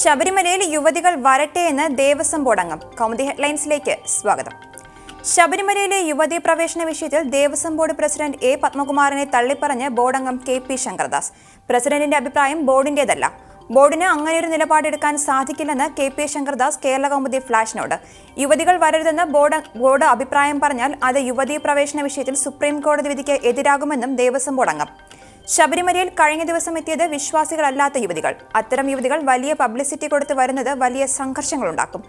ശബരിമലയിൽ യുവതികൾ വരട്ടെ എന്ന് ദേവസ്വം ബോർഡ് അംഗം. കൗമുദി ഹെഡ്ലൈൻസിലേക്ക് സ്വാഗതം. ശബരിമലയിലെ യുവതി പ്രവേശന വിഷയത്തിൽ ദേവസ്വം ബോർഡ് പ്രസിഡന്റ് എ പത്മകുമാറിനെ തള്ളിപ്പറഞ്ഞ് ബോർഡംഗം കെ പി ശങ്കർദാസ്. പ്രസിഡന്റിന്റെ അഭിപ്രായം ബോർഡിന്റേതല്ല. ബോർഡിന് അങ്ങനെയൊരു നിലപാടെടുക്കാൻ സാധിക്കില്ലെന്ന് കെ പി ശങ്കർദാസ് കേരള കൗമുദി ഫ്ലാഷിനോട്. യുവതികൾ വരരുതെന്ന് ബോർഡ് ബോർഡ് അഭിപ്രായം പറഞ്ഞാൽ അത് യുവതി പ്രവേശന വിഷയത്തിൽ സുപ്രീം കോടതി വിധിക്ക് എതിരാകുമെന്നും ദേവസ്വം ബോർഡ് അംഗം. ശബരിമലയിൽ കഴിഞ്ഞ ദിവസം എത്തിയത് വിശ്വാസികളല്ലാത്ത യുവതികൾ. അത്തരം യുവതികൾ വലിയ പബ്ലിസിറ്റി കൊടുത്ത് വരുന്നത് വലിയ സംഘർഷങ്ങളുണ്ടാക്കും.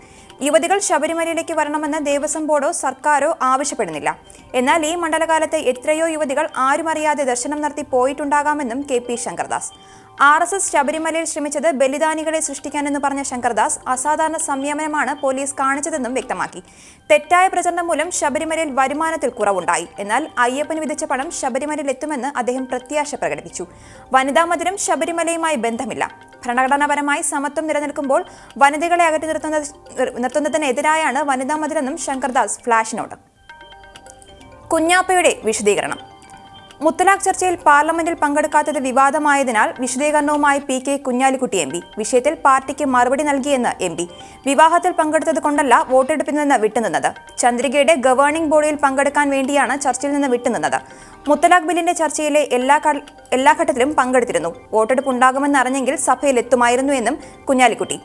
യുവതികൾ ശബരിമലയിലേക്ക് വരണമെന്ന് ദേവസ്വം ബോർഡോ സർക്കാരോ ആവശ്യപ്പെടുന്നില്ല. എന്നാൽ ഈ മണ്ഡലകാലത്ത് എത്രയോ യുവതികൾ ആരുമറിയാതെ ദർശനം നടത്തി പോയിട്ടുണ്ടാകാമെന്നും K P Shankardas. R S S ശബരിമലയിൽ ശ്രമിച്ചത് ബലിദാനികളെ സൃഷ്ടിക്കാനെന്ന് പറഞ്ഞ ശങ്കർദാസ് അസാധാരണ സംയമനമാണ് പോലീസ് കാണിച്ചതെന്നും വ്യക്തമാക്കി. തെറ്റായ പ്രചരണം മൂലം ശബരിമലയിൽ വരുമാനത്തിൽ കുറവുണ്ടായി. എന്നാൽ അയ്യപ്പന് വിധിച്ച പണം ശബരിമലയിൽ എത്തുമെന്ന് അദ്ദേഹം പ്രത്യാശ പ്രകടിപ്പിച്ചു. വനിതാ മന്ദിരം ശബരിമലയുമായി ബന്ധമില്ല. ഭരണഘടനാപരമായി സമത്വം നിലനിൽക്കുമ്പോൾ വനിതകളെ അകറ്റി നിർത്തുന്ന നിർത്തുന്നതിനെതിരായാണ് വനിതാ മന്ദിരെന്നും ശങ്കർദാസ് ഫ്ലാഷിനോട് കുഞ്ഞാപ്പയുടെ വിശദീകരണം. മുത്തലാഖ് ചർച്ചയിൽ പാർലമെന്റിൽ പങ്കെടുക്കാത്തത് വിവാദമായതിനാൽ വിശദീകരണവുമായി P K Kunhalikutty M P. വിഷയത്തിൽ പാർട്ടിക്ക് മറുപടി നൽകിയെന്ന് എം പി. വിവാഹത്തിൽ പങ്കെടുത്തത് കൊണ്ടല്ല വോട്ടെടുപ്പിൽ നിന്ന് വിട്ടുനിന്നത്. ചന്ദ്രികയുടെ ഗവേണിംഗ് ബോഡിയിൽ പങ്കെടുക്കാൻ വേണ്ടിയാണ് ചർച്ചയിൽ നിന്ന് വിട്ടുനിന്നത്. മുത്തലാഖ് ബില്ലിന്റെ ചർച്ചയിലെ എല്ലാ എല്ലാ ഘട്ടത്തിലും പങ്കെടുത്തിരുന്നു. വോട്ടെടുപ്പ് സഭയിൽ എത്തുമായിരുന്നു എന്നും കുഞ്ഞാലിക്കുട്ടി.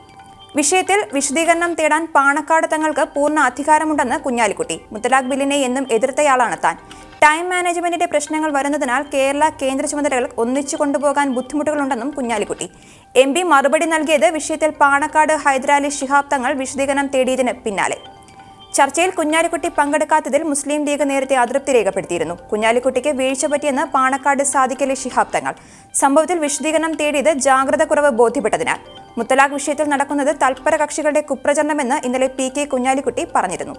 വിഷയത്തിൽ വിശദീകരണം തേടാൻ പാണക്കാട് തങ്ങൾക്ക് പൂർണ അധികാരമുണ്ടെന്ന് കുഞ്ഞാലിക്കുട്ടി. മുത്തലാഖ് ബില്ലിനെ എന്നും എതിർത്തയാളാണ് താൻ. ടൈം മാനേജ്മെന്റിന്റെ പ്രശ്നങ്ങൾ വരുന്നതിനാൽ കേരള കേന്ദ്ര ചുമതലകൾ ഒന്നിച്ചു കൊണ്ടുപോകാൻ ബുദ്ധിമുട്ടുകളുണ്ടെന്നും കുഞ്ഞാലിക്കുട്ടി. എം പി മറുപടി നൽകിയത് വിഷയത്തിൽ പാണക്കാട് ഹൈദരാലി ശിഹാബ് തങ്ങൾ വിശദീകരണം തേടിയതിന് പിന്നാലെ. ചർച്ചയിൽ കുഞ്ഞാലിക്കുട്ടി പങ്കെടുക്കാത്തതിൽ മുസ്ലിം ലീഗ് നേരത്തെ അതൃപ്തി രേഖപ്പെടുത്തിയിരുന്നു. കുഞ്ഞാലിക്കുട്ടിക്ക് വീഴ്ച പറ്റിയെന്ന് പാണക്കാട് സാദിഖലി ശിഹാബ് തങ്ങൾ. സംഭവത്തിൽ വിശദീകരണം തേടിയത് ജാഗ്രത കുറവ് ബോധ്യപ്പെട്ടതിനാൽ. മുത്തലാഖ് വിഷയത്തിൽ നടക്കുന്നത് തൽപര കക്ഷികളുടെ കുപ്രചരണമെന്ന് ഇന്നലെ പി കെ കുഞ്ഞാലിക്കുട്ടി പറഞ്ഞിരുന്നു.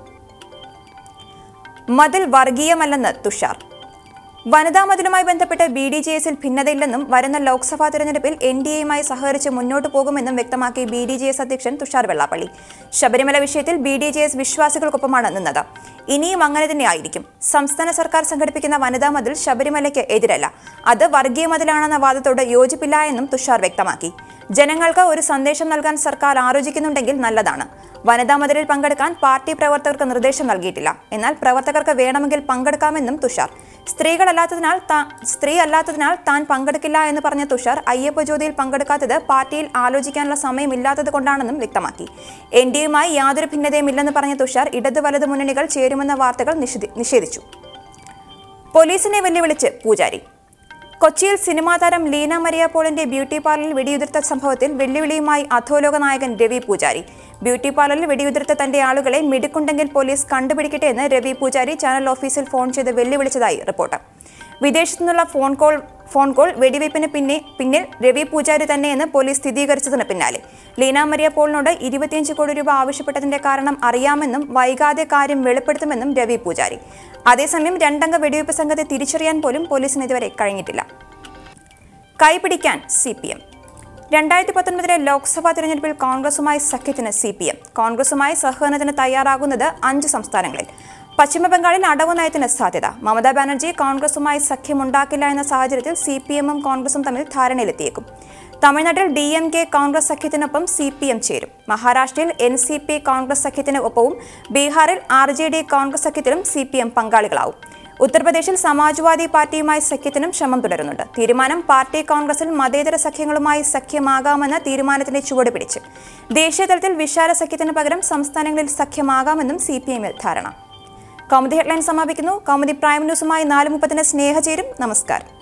മതിൽ വർഗീയമല്ലെന്ന് തുഷാർ. വനിതാ മതിലുമായി ബന്ധപ്പെട്ട് ബി ഡി ജെ എസിൽ ഭിന്നതയില്ലെന്നും വരുന്ന ലോക്സഭാ തെരഞ്ഞെടുപ്പിൽ എൻ ഡി എയുമായി സഹകരിച്ച് മുന്നോട്ട് പോകുമെന്നും വ്യക്തമാക്കി ബി ഡി ജെ എസ് അധ്യക്ഷൻ തുഷാർ വെള്ളാപ്പള്ളി. ശബരിമല വിഷയത്തിൽ ബി ഡി ജെ എസ് വിശ്വാസികൾക്കൊപ്പമാണ് നിന്നത്. ഇനിയും അങ്ങനെ തന്നെയായിരിക്കും. സംസ്ഥാന സർക്കാർ സംഘടിപ്പിക്കുന്ന വനിതാ മതിൽ ശബരിമലയ്ക്ക് എതിരല്ല. അത് വർഗീയ മതിലാണെന്ന വാദത്തോട് യോജിപ്പില്ല എന്നും തുഷാർ വ്യക്തമാക്കി. ജനങ്ങൾക്ക് ഒരു സന്ദേശം നൽകാൻ സർക്കാർ ആലോചിക്കുന്നുണ്ടെങ്കിൽ നല്ലതാണ്. വനിതാ മതിലിൽ പങ്കെടുക്കാൻ പാർട്ടി പ്രവർത്തകർക്ക് നിർദ്ദേശം നൽകിയിട്ടില്ല. എന്നാൽ പ്രവർത്തകർക്ക് വേണമെങ്കിൽ പങ്കെടുക്കാമെന്നും തുഷാർ. സ്ത്രീകളല്ലാത്തതിനാൽ സ്ത്രീ അല്ലാത്തതിനാൽ താൻ പങ്കെടുക്കില്ല എന്ന് പറഞ്ഞ തുഷാർ അയ്യപ്പ ജ്യോതിയിൽ പങ്കെടുക്കാത്തത് പാർട്ടിയിൽ ആലോചിക്കാനുള്ള സമയമില്ലാത്തത് കൊണ്ടാണെന്നും വ്യക്തമാക്കി. എൻ ഡി എയുമായി യാതൊരു ഭിന്നതയുമില്ലെന്ന് പറഞ്ഞ തുഷാർ ഇടത് വലത് മുന്നണികൾ ചേരുമെന്ന വാർത്തകൾ നിഷേധി- നിഷേധിച്ചു. പോലീസിനെ വെല്ലുവിളിച്ച് പൂജാരി. കൊച്ചിയിൽ സിനിമാ താരം ലീന മരിയ പോളിന്റെ ബ്യൂട്ടി പാർലറിൽ വെടിയുതിർത്ത സംഭവത്തിൽ വെല്ലുവിളിയുമായി അധോലോക നായകൻ രവി പൂജാരി. ബ്യൂട്ടി പാർലറിൽ വെടിയുതിർത്ത തന്റെ ആളുകളെ മിടുക്കുണ്ടെങ്കിൽ പോലീസ് കണ്ടുപിടിക്കട്ടെ എന്ന് രവി പൂജാരി ചാനൽ ഓഫീസിൽ ഫോൺ ചെയ്ത് വെല്ലുവിളിച്ചതായി റിപ്പോർട്ട്. വിദേശത്തു നിന്നുള്ള ഫോൺ കോൾ ഫോൺ കോൾ വെടിവയ്പ്പിന് പിന്നെ പിന്നിൽ രവി പൂജാരി തന്നെയെന്ന് പോലീസ് സ്ഥിരീകരിച്ചതിന് പിന്നാലെ. ലീന മരിയ പോളിനോട് ഇരുപത്തിയഞ്ച് കോടി രൂപ ആവശ്യപ്പെട്ടതിന്റെ കാരണം അറിയാമെന്നും വൈകാതെ കാര്യം വെളിപ്പെടുത്തുമെന്നും രവി പൂജാരി. അതേസമയം രണ്ടംഗ വെടിവയ്പ്പ് സംഘത്തെ തിരിച്ചറിയാൻ പോലും പോലീസിന് ഇതുവരെ കഴിഞ്ഞിട്ടില്ല. കൈപിടിക്കാൻ സി പി എം. രണ്ടായിരത്തി പത്തൊൻപതിലെ ലോക്സഭാ തെരഞ്ഞെടുപ്പിൽ കോൺഗ്രസുമായി സഖ്യത്തിന് സി പി എം. കോൺഗ്രസുമായി സഹകരണത്തിന് തയ്യാറാകുന്നത് അഞ്ച് സംസ്ഥാനങ്ങളിൽ. പശ്ചിമബംഗാളിൽ അടവ് നയത്തിന് സാധ്യത. മമതാ ബാനർജി കോൺഗ്രസുമായി സഖ്യമുണ്ടാക്കില്ല എന്ന സാഹചര്യത്തിൽ സി പി എമ്മും കോൺഗ്രസും തമ്മിൽ ധാരണയിലെത്തിയേക്കും. തമിഴ്നാട്ടിൽ ഡി എം കെ കോൺഗ്രസ് സഖ്യത്തിനൊപ്പം സി പി എം ചേരും. മഹാരാഷ്ട്രയിൽ എൻ സി പി കോൺഗ്രസ് സഖ്യത്തിന് ഒപ്പവും ബീഹാറിൽ ആർ ജെ ഡി കോൺഗ്രസ് സഖ്യത്തിലും സി പി എം പങ്കാളികളാവും. ഉത്തർപ്രദേശിൽ സമാജ്വാദി പാർട്ടിയുമായി സഖ്യത്തിനും ശ്രമം തുടരുന്നുണ്ട്. തീരുമാനം പാർട്ടി കോൺഗ്രസിൽ മതേതര സഖ്യങ്ങളുമായി സഖ്യമാകാമെന്ന തീരുമാനത്തിന്റെ ചുവട് പിടിച്ച്. ദേശീയ തലത്തിൽ വിശാല സഖ്യത്തിന് പകരം സംസ്ഥാനങ്ങളിൽ സഖ്യമാകാമെന്നും സി പി എമ്മിൽ ധാരണ. കൗമുദി ഹെഡ്ലൈൻ സമാപിക്കുന്നു. കൗമുദി പ്രൈം ന്യൂസുമായി നാല് മുപ്പത്തിന് സ്നേഹചേരും. നമസ്കാരം.